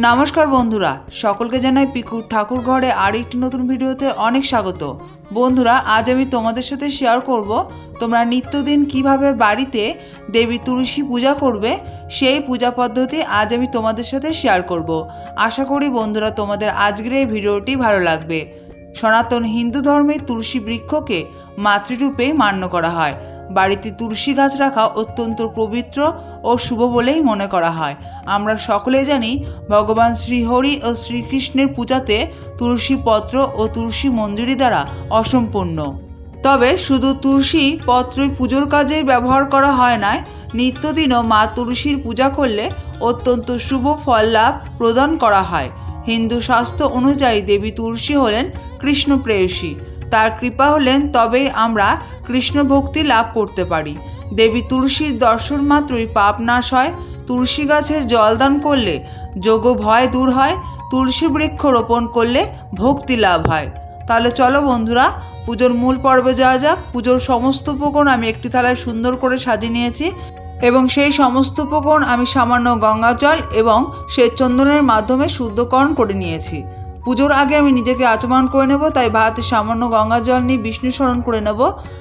নমস্কার বন্ধুরা, সকলকে জানাই পিকুর ঠাকুর ঘরে আর একটি নতুন ভিডিওতে অনেক স্বাগত। বন্ধুরা, আজ আমি তোমাদের সাথে শেয়ার করব, তোমরা নিত্যদিন কীভাবে বাড়িতে দেবী তুলসী পূজা করবে, সেই পূজা পদ্ধতি আজ আমি তোমাদের সাথে শেয়ার করব। আশা করি বন্ধুরা, তোমাদের আজকের এই ভিডিওটি ভালো লাগবে। সনাতন হিন্দু ধর্মে তুলসী বৃক্ষকে মাতৃরূপে মান্য করা হয়। বাড়িতে তুলসী গাছ রাখা অত্যন্ত পবিত্র ও শুভ বলেই মনে করা হয়। আমরা সকলে জানি ভগবান শ্রীহরি ও শ্রীকৃষ্ণের পূজাতে তুলসী পত্র ও তুলসী মঞ্জুরি দ্বারা অসম্পূর্ণ। তবে শুধু তুলসী পত্রই পুজোর কাজেই ব্যবহার করা হয় না নিত্যদিনও মা তুলসীর পূজা করলে অত্যন্ত শুভ ফল লাভ প্রদান করা হয়। হিন্দু শাস্ত্র অনুযায়ী দেবী তুলসী হলেন কৃষ্ণ প্রেয়সী তার কৃপা হলেন তবেই আমরা কৃষ্ণ ভক্তি লাভ করতে পারি। দেবী তুলসীর দর্শন মাত্রই পাপ নাশ হয়, তুলসী গাছের জলদান করলে যোগ ভয় দূর হয়, তুলসী বৃক্ষ রোপণ করলে ভক্তি লাভ হয়। তাহলে চলো বন্ধুরা, পুজোর মূল পর্বে যাওয়া যাক। পুজোর সমস্ত উপকরণ আমি একটি থালায় সুন্দর করে সাজিয়ে নিয়েছি এবং সেই সমস্ত উপকরণ আমি সামান্য গঙ্গা জল এবং শ্বেত চন্দনের মাধ্যমে শুদ্ধকরণ করে নিয়েছি। পুজোর আগে আমি নিজেকে আচমন করে নেব, তাই ভাতে সামান্য গঙ্গা জল নিয়ে বিষ্ণু স্মরণ করে নেব।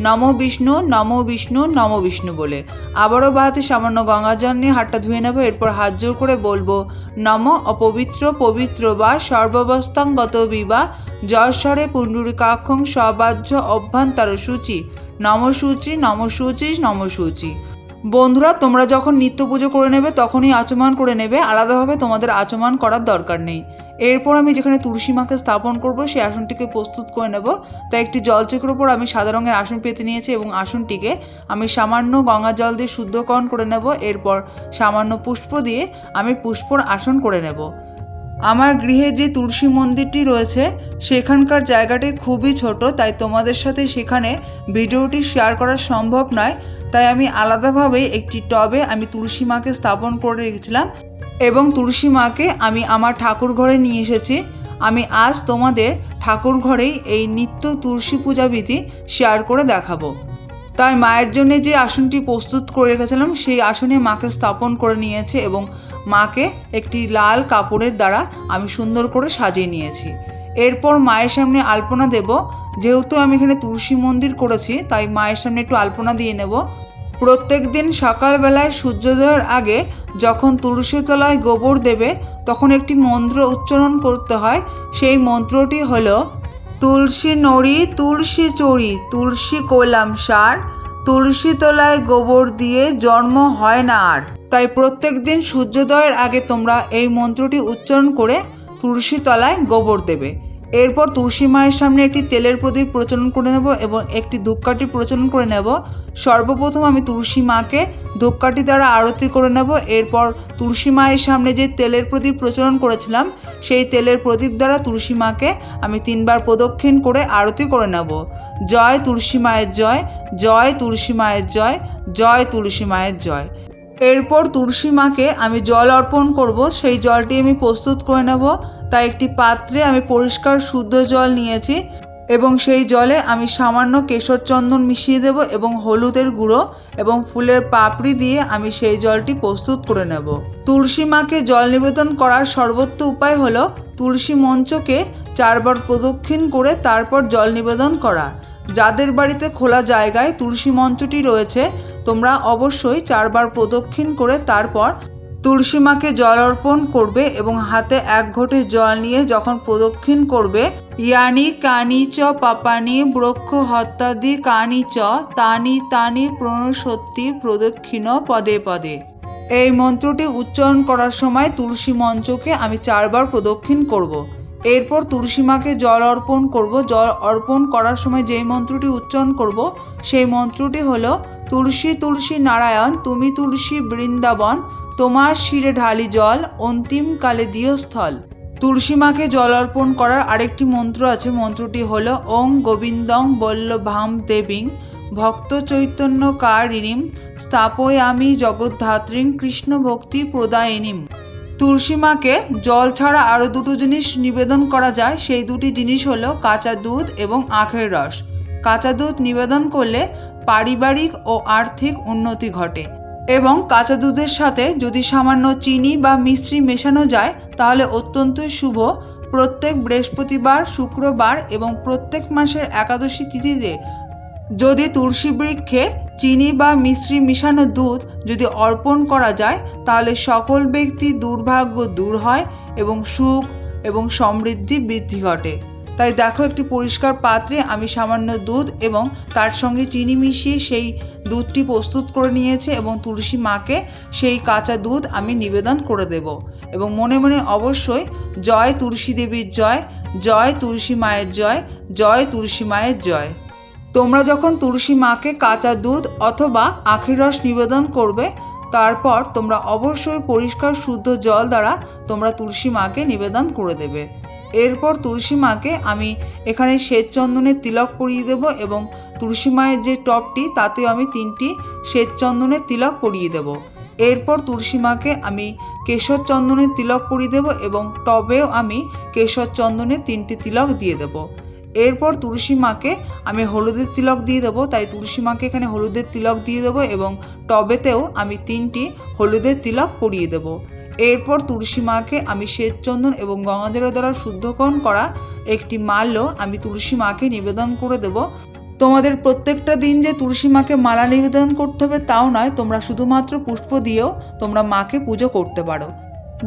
নম বিষ্ণু নম বিষ্ণু নম বিষ্ণু বলে। আবারও বাহাতে সামান্য গঙ্গা জল নিয়ে হাতটা ধুয়ে নেব, এরপর হাত জোর করে বলব, নম অপবিত্র, পবিত্র বা সর্বাবস্থাঙ্গত বিবা যশ্বরে পুণ্ডরিকাক্ষং সবাহ্য অভ্যন্তর সূচি, নম সূচি নম সূচি নম সূচি। বন্ধুরা, তোমরা যখন নিত্য পুজো করে নেবে, তখনই আচমান করে নেবে। আলাদাভাবে তোমাদের আচমান করার দরকার নেই। এরপর আমি যেখানে তুলসী মাকে স্থাপন করব সেই আসনটিকে প্রস্তুত করে নেব। তাই একটি জলচক্র উপর আমি সাদা রঙের আসন পেতে নিয়েছি এবং আসনটিকে আমি সামান্য গঙ্গা জল দিয়ে শুদ্ধকরণ করে নেব। এরপর সামান্য পুষ্প দিয়ে আমি পুষ্পর আসন করে নেব। আমার গৃহে যে তুলসী মন্দিরটি রয়েছে, সেখানকার জায়গাটি খুবই ছোট, তাই তোমাদের সাথে সেখানে ভিডিওটি শেয়ার করা সম্ভব নয়। তাই আমি আলাদাভাবে একটি টবে আমি তুলসী মাকে স্থাপন করে রেখেছিলাম। এবং তুলসী মাকে আমি আমার ঠাকুর ঘরে নিয়ে এসেছি। আমি আজ তোমাদের ঠাকুর ঘরেই এই নিত্য তুলসী পূজা বিধি শেয়ার করে দেখাবো। তাই মায়ের জন্য যে আসনটি প্রস্তুত করে রেখেছিলাম, সেই আসনে মাকে স্থাপন করে নিয়েছে এবং মাকে একটি লাল কাপড়ের দ্বারা আমি সুন্দর করে সাজিয়ে নিয়েছি। এরপর মায়ের সামনে আলপনা দেব। যেহেতু আমি এখানে তুলসী মন্দির করেছি, তাই মায়ের সামনে একটু আলপনা দিয়ে নেব। প্রত্যেক দিন সকালবেলায় সূর্যোদয়ের আগে যখন তুলসী তলায় গোবর দেবে, তখন একটি মন্ত্র উচ্চারণ করতে হয়। সেই মন্ত্রটি হল, তুলসী নড়ি, তুলসী চড়ি, তুলসী কলাম সার, তুলসী তলায় গোবর দিয়ে জন্ম হয় না আর। তাই প্রত্যেক দিন সূর্যোদয়ের আগে তোমরা এই মন্ত্রটি উচ্চারণ করে তুলসী তলায় গোবর দেবে। এরপর তুলসী মায়ের সামনে একটি তেলের প্রদীপ প্রচলন করে নেব এবং একটি ধূপকাঠি প্রচলন করে নেব। সর্বপ্রথম আমি তুলসী মাকে ধূপকাঠি দ্বারা আরতি করে নেব। এরপর তুলসী মায়ের সামনে যে তেলের প্রদীপ প্রচলন করেছিলাম, সেই তেলের প্রদীপ দ্বারা তুলসী মাকে আমি তিনবার প্রদক্ষিণ করে আরতি করে নেব। জয় তুলসী মায়ের জয় জয় তুলসী মায়ের জয় জয় তুলসী মায়ের জয়। এরপর তুলসী মাকে আমি জল অর্পণ করব। সেই জলটি আমি প্রস্তুত করে নেব। তাই একটি পাত্রে আমি পরিষ্কার শুদ্ধ জল নিয়েছি এবং সেই জলে আমি সামান্য কেশর চন্দন মিশিয়ে দেব এবং হলুদের গুঁড়ো এবং ফুলের পাপড়ি দিয়ে আমি সেই জলটি প্রস্তুত করে নেব। তুলসী মাকে জল নিবেদন করার সর্বোত্ত উপায় হলো তুলসী মঞ্চকে চারবার প্রদক্ষিণ করে তারপর জল নিবেদন করা। যাদের বাড়িতে খোলা জায়গায় তুলসী মঞ্চটি রয়েছে, তোমরা অবশ্যই চারবার প্রদক্ষিণ করে তারপর তুলসী মাকে জল অর্পণ করবে এবং হাতে এক ঘটে জল নিয়ে যখন প্রদক্ষিণ করবে, ইয়ানি কানি চ পাপানি ব্রক্ষ হত্যাদি কানি চ তানি তানি প্রণসত্যি প্রদক্ষিণ পদে পদে এই মন্ত্রটি উচ্চারণ করার সময় তুলসী মঞ্চকে আমি চারবার প্রদক্ষিণ করব। এরপর তুলসী মাকে জল অর্পণ করব। জল অর্পণ করার সময় যেই মন্ত্রটি উচ্চারণ করব, সেই মন্ত্রটি হলো, তুলসী তুলসী নারায়ণ, তুমি তুলসী বৃন্দাবন, তোমার শিরে ঢালি জল অন্তিমকালে দিও স্থল। তুলসী মাকে জল অর্পণ করার আরেকটি মন্ত্র আছে। মন্ত্রটি হলো, ওং গোবিন্দং বল্লভাম দেবীং, ভক্ত চৈতন্য কারিণীম, স্থাপয়ামি জগদ্ধাত্রীং কৃষ্ণ ভক্তি প্রদায়িনীম। তুলসী মাকে জল ছাড়া আরও দুটো জিনিস নিবেদন করা যায়। সেই দুটি জিনিস হলো কাঁচা দুধ এবং আখের রস। কাঁচা দুধ নিবেদন করলে পারিবারিক ও আর্থিক উন্নতি ঘটে এবং কাঁচা দুধের সাথে যদি সামান্য চিনি বা মিশ্রি মেশানো যায়, তাহলে অত্যন্তই শুভ। প্রত্যেক বৃহস্পতিবার, শুক্রবার এবং প্রত্যেক মাসের একাদশী তিথিতে যদি তুলসী বৃক্ষে চিনি বা মিশ্রি মিশানো দুধ যদি অর্পণ করা যায়, তাহলে সকল ব্যক্তি দুর্ভাগ্য দূর হয় এবং সুখ এবং সমৃদ্ধি বৃদ্ধি ঘটে। তাই দেখো একটি পরিষ্কার পাত্রে আমি সামান্য দুধ এবং তার সঙ্গে চিনি মিশিয়ে সেই দুধটি প্রস্তুত করে নিয়েছে এবং তুলসী মাকে সেই কাঁচা দুধ আমি নিবেদন করে দেব। এবং মনে মনে অবশ্যই জয় তুলসী দেবীর জয় জয় তুলসী মায়ের জয় জয় তুলসী মায়ের জয়। তোমরা যখন তুলসী মাকে কাঁচা দুধ অথবা আখের রস নিবেদন করবে, তারপর তোমরা অবশ্যই পরিষ্কার শুদ্ধ জল দ্বারা তোমরা তুলসী মাকে নিবেদন করে দেবে। এরপর তুলসী মাকে আমি এখানে শ্বেত চন্দনের তিলক পরিয়ে দেব এবং তুলসী মায়ের যে টপটি, তাতেও আমি তিনটি শ্বেত চন্দনের তিলক পরিয়ে দেব। এরপর তুলসী মাকে আমি কেশর চন্দনের তিলক পরিয়ে দেব এবং টবেও আমি কেশর চন্দনের তিনটি তিলক দিয়ে দেবো। এরপর তুলসী মাকে আমি হলুদের তিলক দিয়ে দেবো, তাই তুলসী মাকে এখানে হলুদের তিলক দিয়ে দেবো এবং টবেতেও আমি তিনটি হলুদের তিলক পরিয়ে দেবো। এরপর তুলসী মাকে আমি শ্বেতচন্দন এবং গঙ্গাজল দ্বারা শুদ্ধকরণ করা একটি মাল্য আমি তুলসী মাকে নিবেদন করে দেব। তোমাদের প্রত্যেকটা দিন যে তুলসী মাকে মালা নিবেদন করতে হবে তাও নয়, তোমরা শুধুমাত্র পুষ্প দিয়েও তোমরা মাকে পুজো করতে পারো।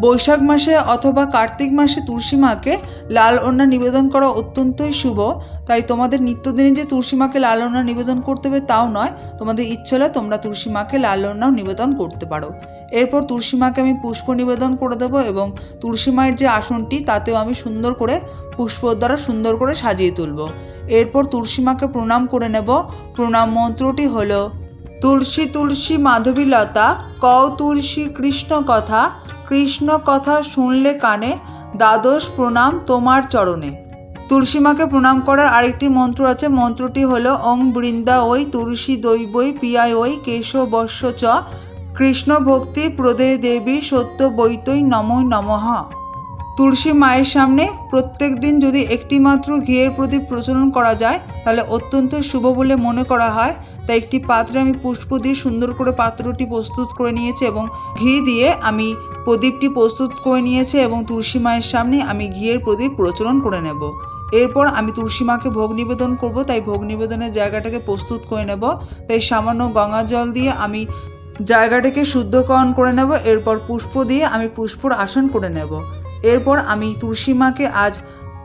বৈশাখ মাসে অথবা কার্তিক মাসে তুলসী মাকে লাল ওড়না নিবেদন করা অত্যন্তই শুভ। তাই তোমাদের নিত্যদিনে যে তুলসী মাকে লাল ওড়না নিবেদন করতে হবে তাও নয়, তোমাদের ইচ্ছে হলে তোমরা তুলসী মাকে লাল ওড়নাও নিবেদন করতে পারো। এরপর তুলসী মাকে আমি পুষ্প নিবেদন করে দেবো এবং তুলসী মায়ের যে আসনটি, তাতেও আমি সুন্দর করে পুষ্প দ্বারা সুন্দর করে সাজিয়ে তুলব। এরপর তুলসী মাকে প্রণাম করে নেব। প্রণাম মন্ত্রটি হলো, তুলসী তুলসী মাধবীলতা কও তুলসী কৃষ্ণ কথা কৃষ্ণ কথা শুনলে কানে, দ্বাদশ প্রণাম তোমার চরণে। তুলসীমাকে প্রণাম করার আরেকটি মন্ত্র আছে, মন্ত্রটি হল অং বৃন্দা ওই তুলসী দৈবই পিয়ায় ওই কেশ কেশবস্য চ কৃষ্ণ ভক্তি প্রদে দেবী সত্য বৈতই নমই নমঃ। তুলসী মায়ের সামনে প্রত্যেক দিন যদি একটি মাত্র ঘিয়ের প্রদীপ প্রচলন করা যায়, তাহলে অত্যন্ত শুভ বলে মনে করা হয়। তাই একটি পাত্রে আমি পুষ্প দিয়ে সুন্দর করে পাত্রটি প্রস্তুত করে নিয়েছি এবং ঘি দিয়ে আমি প্রদীপটি প্রস্তুত করে নিয়েছি এবং তুলসী মায়ের সামনে আমি ঘিয়ের প্রদীপ প্রচলন করে নেব। এরপর আমি তুলসী মাকে ভোগ নিবেদন করব, তাই ভোগ নিবেদনের জায়গাটাকে প্রস্তুত করে নেব। তাই সামান্য গঙ্গা জল দিয়ে আমি জায়গাটাকে শুদ্ধকরণ করে নেব, এরপর পুষ্প দিয়ে আমি পুষ্পর আসন করে নেব। এরপর আমি তুলসী মাকে আজ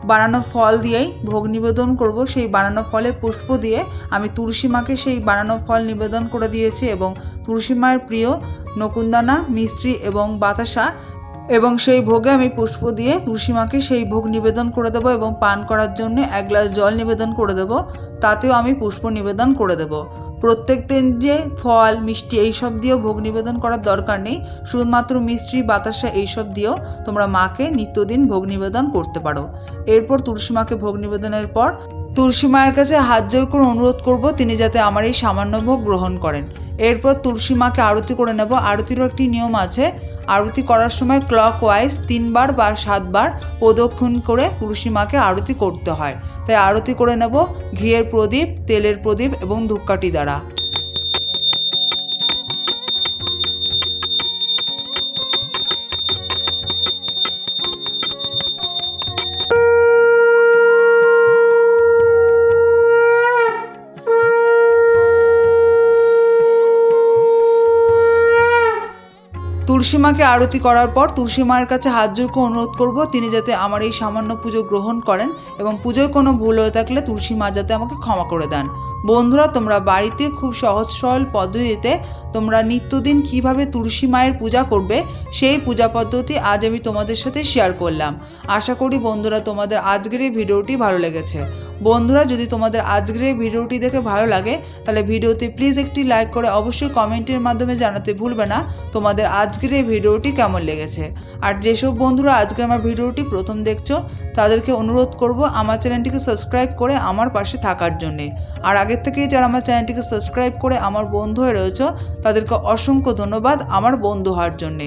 বানানো ফল দিয়েই ভোগ নিবেদন করব। সেই বানানো ফলে পুষ্প দিয়ে আমি তুলসী মাকে সেই বানানো ফল নিবেদন করে দিয়েছি এবং তুলসী মায়ের প্রিয় নকুন্দানা, মিস্ত্রি এবং বাতাসা এবং সেই ভোগে আমি পুষ্প দিয়ে তুলসী মাকে সেই ভোগ নিবেদন করে দেবো এবং পান করার জন্য এক গ্লাস জল নিবেদন করে দেবো। তাতেও আমি পুষ্প নিবেদন করে দেবো। প্রত্যেক দিন যে ফল, মিষ্টি এইসব দিয়েও ভোগ নিবেদন করার দরকার নেই। শুধুমাত্র মিষ্টি, বাতাসা এইসব দিয়েও তোমরা মাকে নিত্যদিন ভোগ নিবেদন করতে পারো। এরপর তুলসী মাকে ভোগ নিবেদনের পর তুলসী মায়ের কাছে হাত জোর করে অনুরোধ করব তিনি যাতে আমার এই সামান্য ভোগ গ্রহণ করেন। এরপর তুলসী মাকে আরতি করে নেব। আরতিরও একটি নিয়ম আছে আরতি করার সময় ক্লক ওয়াইজ তিনবার বা সাতবার প্রদক্ষিণ করে তুলসী মাকে আরতি করতে হয়। তাই আরতি করে নেব ঘিয়ের প্রদীপ, তেলের প্রদীপ এবং ধূপকাঠি দ্বারা। তুলসী মাকে আরতি করার পর তুলসী মায়ের কাছে হাত জোর করে অনুরোধ করব, তিনি যাতে আমার এই সামান্য পুজো গ্রহণ করেন এবং পুজোয় কোনো ভুল হয়ে থাকলে তুলসী মা যাতে আমাকে ক্ষমা করে দেন। বন্ধুরা, তোমরা বাড়িতে খুব সহজ সরল পদ্ধতিতে তোমরা নিত্যদিন কীভাবে তুলসী মায়ের পূজা করবে, সেই পূজা পদ্ধতি আজ আমি তোমাদের সাথে শেয়ার করলাম। আশা করি বন্ধুরা, তোমাদের আজকের এই ভিডিওটি ভালো লেগেছে। বন্ধুরা, যদি তোমাদের আজকের এই ভিডিওটি দেখে ভালো লাগে, তাহলে ভিডিওতে প্লিজ একটি লাইক করে অবশ্যই কমেন্টের মাধ্যমে জানাতে ভুলবে না তোমাদের আজকের এই ভিডিওটি কেমন লেগেছে। আর যেসব বন্ধুরা আজকে আমার ভিডিওটি প্রথম দেখছ, তাদেরকে অনুরোধ করব আমার চ্যানেলটিকে সাবস্ক্রাইব করে আমার পাশে থাকার জন্যে। আর আগের থেকেই যারা আমার চ্যানেলটিকে সাবস্ক্রাইব করে আমার বন্ধু হয়ে রয়েছে, তাদেরকে অসংখ্য ধন্যবাদ আমার বন্ধু হওয়ার জন্যে।